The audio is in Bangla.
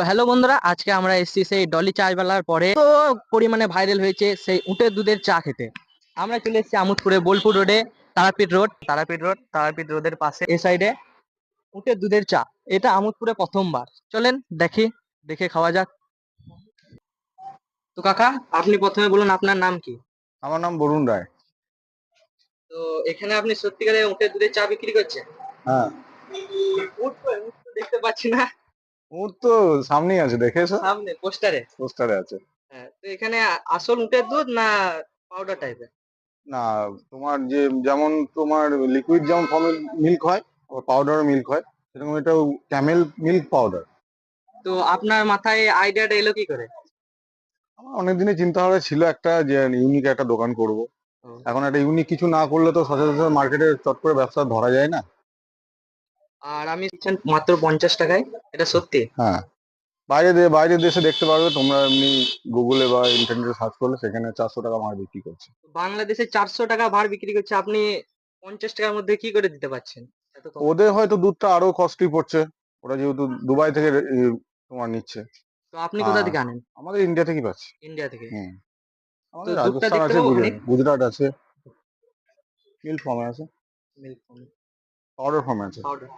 তো হ্যালো বন্ধুরা আজকে আমরা এসেছি সেই ডলি চায়ওয়ালার পরে। তো পরিমাণে ভাইরাল হয়েছে সেই উটের দুধের চা খেতে। আমরা চলে এসেছি আমোদপুরে Bolpur road Tarapith road. Tarapith road Tarapith রোডের পাশে এই সাইডে উটের দুধের চা। এটা আমোদপুরে প্রথমবার। চলেন দেখি দেখে খাওয়া যাক। তো কাকা আপনি প্রথমে বলুন আপনার নাম কি? আমার নাম বরুণ রায়। তো এখানে আপনি সত্যিকারে উটের দুধের চা বিক্রি করছেন? হ্যাঁ। উট দেখতে পাচ্ছি না। ওর তো সামনেই আছে দেখেছ সামনে পোস্টারে। পোস্টারে আছে। হ্যাঁ তো এখানে আসল উটের দুধ না পাউডার টাইপের না তোমার যে যেমন তোমার লিকুইড যেমন ফর্মের মিল্ক হয় পাউডার মিল্ক হয় সেরকম এটা ক্যামেল মিল্ক পাউডার তো আপনার মাথায় আইডিয়াটা এলো কি করে? আমার অনেকদিনই চিন্তা ভাবনা ছিল একটা যে ইউনিক একটা দোকান করব। এখন একটা ইউনিক কিছু না করলে তো সচরাচর মার্কেটে চট করে ব্যবসা ধরা যায় না। আর আমি দিচ্ছেন মাত্র পঞ্চাশ টাকায় এটা সত্যি? হ্যাঁ। বাইরে দে- বাইরের দেশে দেখতে পারবে তোমরা এমনি গুগলে বা ইন্টারনেটে সার্চ করলে সেখানে চারশো টাকা মার বিক্রি করছে। বাংলাদেশে চারশো টাকা ভার বিক্রি করছে আপনি পঞ্চাশ টাকার মধ্যে কি করে দিতে পারছেন? এত কম? ওদের হয়তো দুধটা আরও কস্টলি পড়ছে ওরা যেহেতু দুবাই থেকে এ, তোমার নিচ্ছে। তো আপনি কোথা। থেকে আনেন? আমাদের ইন্ডিয়া থেকেই পাচ্ছি। ইন্ডিয়া থেকে? হুম। আমাদের দুধটা রাজস্থান দেখতে আছে পাবো গুজরাট। অনেক? গুজরাট আছে। মিল্ক ফর্মে আছে। পাউডার ফর্মে আছে পাউডার